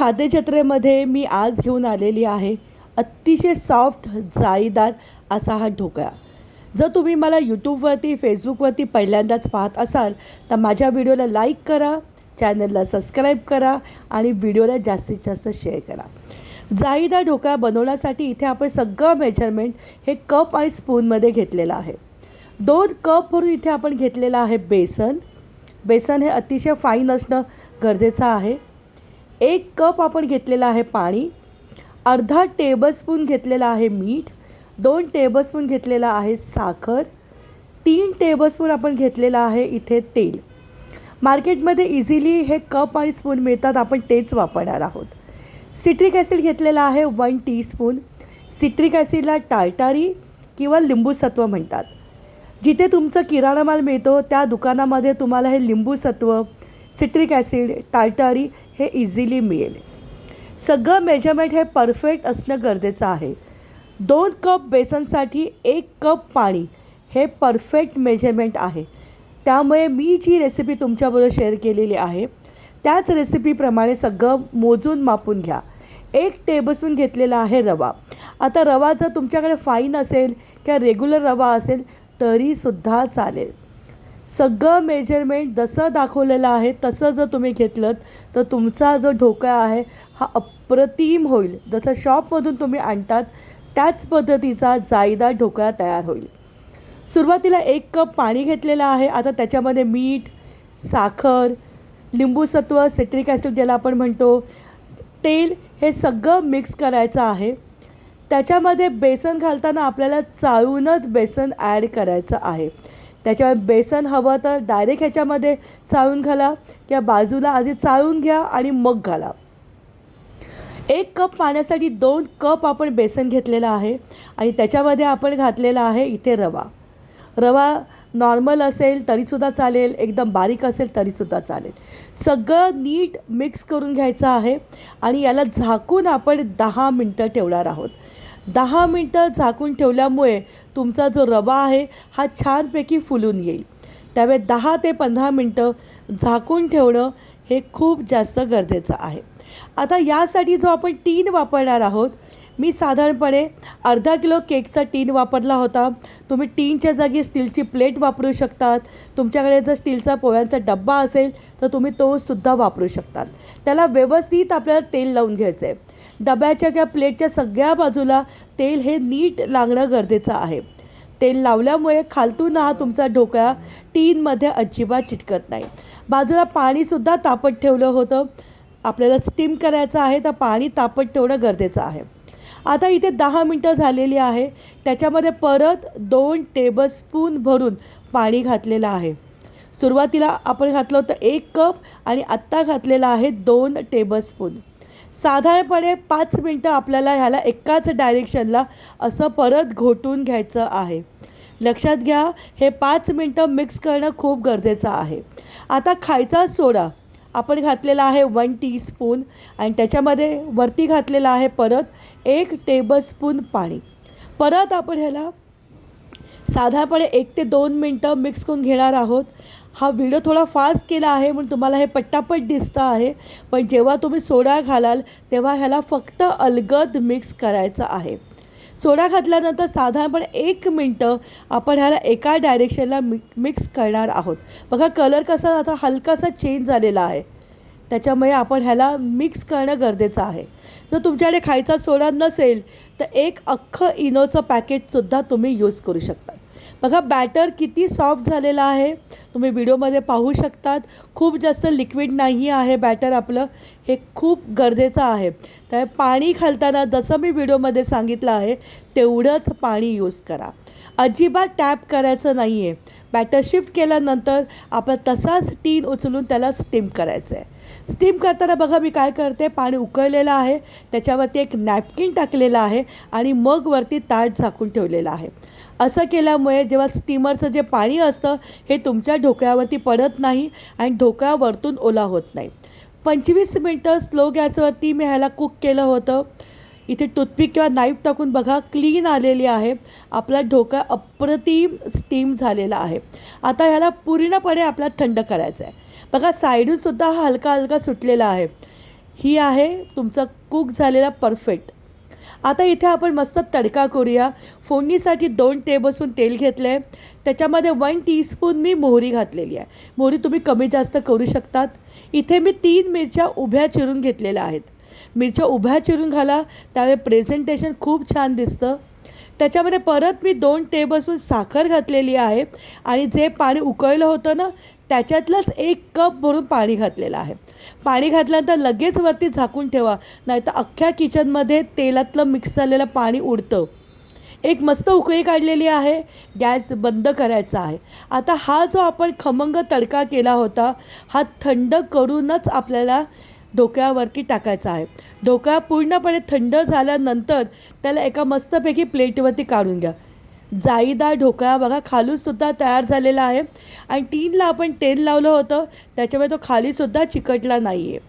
खाद्यजत्रेमध्ये मी आज घेऊन आलेली आहे अतिशय सॉफ्ट जाळीदार असा हा ढोकळा. जर तुम्ही मला यूट्यूबवरती फेसबुकवरती पहिल्यांदाच पाहत असाल तर माझ्या व्हिडिओला लाईक करा चॅनलला सबस्क्राईब करा आणि व्हिडिओला जास्तीत जास्त शेअर करा. जाळीदार ढोकळा बनवण्यासाठी इथे आपण सगळं मेजरमेंट हे कप आणि स्पूनमध्ये घेतलेलं आहे. दोन कप भरून इथे आपण घेतलेलं आहे बेसन. बेसन हे अतिशय फाईन असणं गरजेचं आहे. एक कप आपण घेतलेला आहे पाणी अर्धा टेबलस्पून घेतलेला आहे मीठ दोन टेबलस्पून घेतलेला आहे साखर तीन टेबलस्पून आपण घेतलेला आहे इथे तेल. मार्केटमध्ये इझिली हे कप आणि स्पून मिळतात आपण तेच वापरणार आहोत. सिट्रिक ॲसिड घेतलेला आहे वन टीस्पून सिट्रिक ॲसिडला टाळटारी किंवा लिंबूसत्व म्हणतात. जिथे तुमचं किराणा माल मिळतो त्या दुकानामध्ये तुम्हाला हे लिंबूसत्व सिट्रिक ॲसिड टार्टारी हे इझिली मिळेल. सगळं मेजरमेंट हे परफेक्ट असणं गरजेचं आहे. दोन कप बेसनसाठी एक कप पाणी हे परफेक्ट मेजरमेंट आहे. त्यामुळे मी जी रेसिपी तुमच्याबरोबर शेअर केलेली आहे त्याच रेसिपीप्रमाणे सगळं मोजून मापून घ्या. एक टेबलस्पून घेतलेला आहे रवा. आता रवा जर तुमच्याकडे फाईन असेल किंवा रेग्युलर रवा असेल तरीसुद्धा चालेल. सगळं मेजरमेंट जसं दाखवलेलं आहे तसं जर तुम्ही घेतलं तर तुमचा जो ढोकळा आहे हा अप्रतिम होईल. जसं शॉपमधून तुम्ही आणतात त्याच पद्धतीचा जाळीदार ढोकळा तयार होईल. सुरुवातीला एक कप पाणी घेतलेलं आहे. आता त्याच्यामध्ये मीठ साखर लिंबूसत्व सिट्रिक ॲसिड ज्याला आपण म्हणतो तेल हे सगळं मिक्स करायचं आहे. त्याच्यामध्ये बेसन घालताना आपल्याला चाळूनच बेसन ॲड करायचं आहे. त्याच्यावर बेसन हवं तर डायरेक्ट ह्याच्यामध्ये चाळून घाला किंवा बाजूला आधी चाळून घ्या आणि मग घाला. एक कप पाण्यासाठी दोन कप आपण बेसन घेतलेलं आहे आणि त्याच्यामध्ये आपण घातलेला आहे इथे रवा. रवा नॉर्मल असेल तरीसुद्धा चालेल एकदम बारीक असेल तरीसुद्धा चालेल. सगळं नीट मिक्स करून घ्यायचं आहे आणि याला झाकून आपण दहा मिनटं ठेवणार आहोत. दहा मिनटं झाकून ठेवल्यामुळे तुमचा जो रवा आहे हा छानपैकी फुलून येईल. त्यामुळे दहा ते पंधरा मिनटं झाकून ठेवणं हे खूप जास्त गरजेचं आहे. आता यासाठी जो आपण टीन वापरणार आहोत मी साधारणपणे अर्धा किलो केकचा टीन वापरला होता. तुम्ही टीनच्या जागी स्टीलची प्लेट वापरू शकतात. तुमच्याकडे जर स्टीलचा पोळ्यांचा डब्बा असेल तर तुम्ही तो सुद्धा वापरू शकतात. त्याला व्यवस्थित आपल्याला तेल लावून घ्यायचं आहे डब्याच्या किंवा प्लेटच्या सगळ्या बाजूला तेल हे नीट लागणं गरजेचं आहे. तेल लावल्यामुळे खालतून हा तुमचा ढोकळा टीनमध्ये अजिबात चिटकत नाही. बाजूला पाणीसुद्धा तापत ठेवलं होतं. आपल्याला स्टीम करायचं आहे तर पाणी तापत ठेवणं गरजेचं आहे. आता इथे दहा मिनटं झालेली आहे. त्याच्यामध्ये परत दोन टेबलस्पून भरून पाणी घातलेलं आहे. सुरुवातीला आपण घातलं होतं एक कप आणि आत्ता घातलेलं आहे दोन टेबलस्पून साधारणपणे पाच मिनटं आपल्याला ह्याला एकाच डायरेक्शनला असं परत घोटून घ्यायचं आहे. लक्षात घ्या हे पाच मिनटं मिक्स करणं खूप गरजेचं आहे. आता खायचा सोडा. आपण घातलेला आहे वन टीस्पून आणि त्याच्यामध्ये वरती घातलेला आहे परत एक टेबलस्पून पाणी. परत आपण ह्याला साधारणपणे एक ते दोन मिनटं मिक्स करून घेणार आहोत. हा व्हिडिओ थोडा फास्ट केला आहे म्हणून तुम्हाला हे पट्टापट दिसतं आहे. पण जेव्हा तुम्ही सोडा घालाल तेव्हा ह्याला फक्त अलगद मिक्स करायचं आहे. सोडा घातल्यानंतर साधारणपणे एक मिनटं आपण ह्याला एका डायरेक्शनला मि मिक्स करणार आहोत. बघा कलर कसा आता हलकासा चेंज झालेला आहे. त्याच्यामुळे आपण ह्याला मिक्स करणं गरजेचं आहे. जर तुमच्याकडे खायचा सोडा नसेल तर एक अख्खं इनोचं पॅकेटसुद्धा तुम्ही यूज करू शकता. बघा बॅटर किती सॉफ्ट झालेलं आहे. तुम्ही व्हिडिओमध्ये पाहू शकतात. खूप जास्त लिक्विड नाही आहे बॅटर आपलं. हे खूप गरजेचं आहे. तर पाणी घालताना जसं मी व्हिडिओमध्ये सांगितलं आहे तेवढंच पाणी यूज करा. अजिबात टॅप करायचं नाही आहे बॅटर शिफ्ट केल्यानंतर आपण तसाच टीन उचलून त्याला स्टीम करायचं आहे स्टीम करताना बघा मी काय करते पाणी उकळलेलं आहे त्याच्यावरती एक नॅपकिन टाकलेलं आहे आणि मग वरती ताट झाकून ठेवलेलं आहे. असं केल्यामुळे जेव्हा स्टीमरचं जे पाणी असतं हे तुमच्या ढोकळ्यावरती पडत नाही आणि ढोकळा वरतून ओला होत नाही. पंचवीस मिनटं स्लो गॅसवरती मी ह्याला कुक केलं होतं. इथे टूथपिक किंवा नाईफ टाकून बघा क्लीन आलेली आहे. आपला ढोका अप्रतिम स्टीम झालेला आहे. आता ह्याला पूर्णपणे आपल्याला थंड करायचं आहे. बघा साईडूनसुद्धा हा हलका हलका सुटलेला आहे. ही आहे तुमचं कुक झालेला परफेक्ट आता इथे आपण मस्त तडका करूया. फोडणीसाठी दोन टेबलस्पून तेल घेतलं आहे त्याच्यामध्ये वन टीस्पून मी मोहरी घातलेली आहे. मोहरी तुम्ही कमी जास्त करू शकतात. इथे मी तीन मिरच्या उभ्या चिरून घेतलेल्या आहेत. मिरच्या उभ्या चिरून घाला. त्यावेळी प्रेझेंटेशन खूप छान दिसतं. त्याच्यामध्ये परत मी दोन टेबलस्पून साखर घातलेली आहे. आणि जे पाणी उकळलं होतं ना त्याच्यातलंच एक कप भरून पाणी घातलेलं आहे. पाणी घातल्यानंतर लगेच वरती झाकून ठेवा. नाहीतर अख्ख्या किचनमध्ये तेलातलं मिक्स झालेलं पाणी उडतं. एक मस्त उकळी काढलेली आहे. गॅस बंद करायचा आहे. आता हा जो आपण खमंग तडका केला होता हा थंड करूनच आपल्याला डोक्यावरती टाकायचा आहे. डोका पूर्णपणे थंड झाल्यानंतर त्याला एका मस्तपैकी प्लेटवरती काढून घ्या. जाईदार ढोकळा बघा खालूनसुद्धा तयार झालेला आहे. आणि टीनला आपण तेल लावलं होतं त्याच्यामुळे तो खालीसुद्धा चिकटला नाही आहे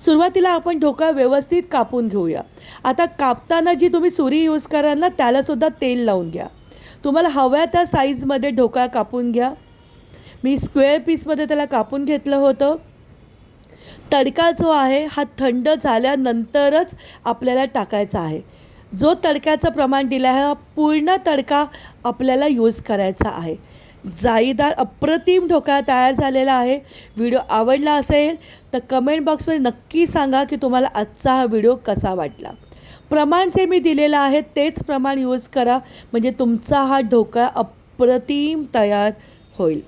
सुरुवातीला आपण ढोकळा व्यवस्थित कापून घेऊया. आता कापताना जी तुम्ही सुरी यूज कराल ना त्यालासुद्धा तेल लावून घ्या. तुम्हाला हव्या त्या साईजमध्ये ढोकळा कापून घ्या. मी स्क्वेअर पीसमध्ये त्याला कापून घेतलं होतं. तडका जो आहे हा थंड झाल्यानंतरच आपल्याला टाकायचा आहे. जो तडक्याचं प्रमाण दिलं आहे हा पूर्ण तडका आपल्याला यूज करायचा आहे. जाईदार अप्रतिम ढोकळा तयार झालेला आहे. व्हिडिओ आवडला असेल तर कमेंट बॉक्समध्ये नक्की सांगा की तुम्हाला आजचा हा व्हिडिओ कसा वाटला. प्रमाण जे मी दिलेलं आहे तेच प्रमाण यूज करा. म्हणजे तुमचा हा ढोकळा अप्रतिम तयार होईल.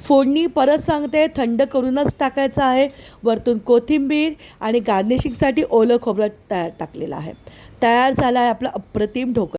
फोडणी परत सांगते थंड करूनच टाकायचं आहे. वरतून कोथिंबीर आणि गार्निशिंगसाठी ओलं खोबरं तयार टाकलेलं आहे. तयार झाला आहे आपला अप्रतिम ढोकळा.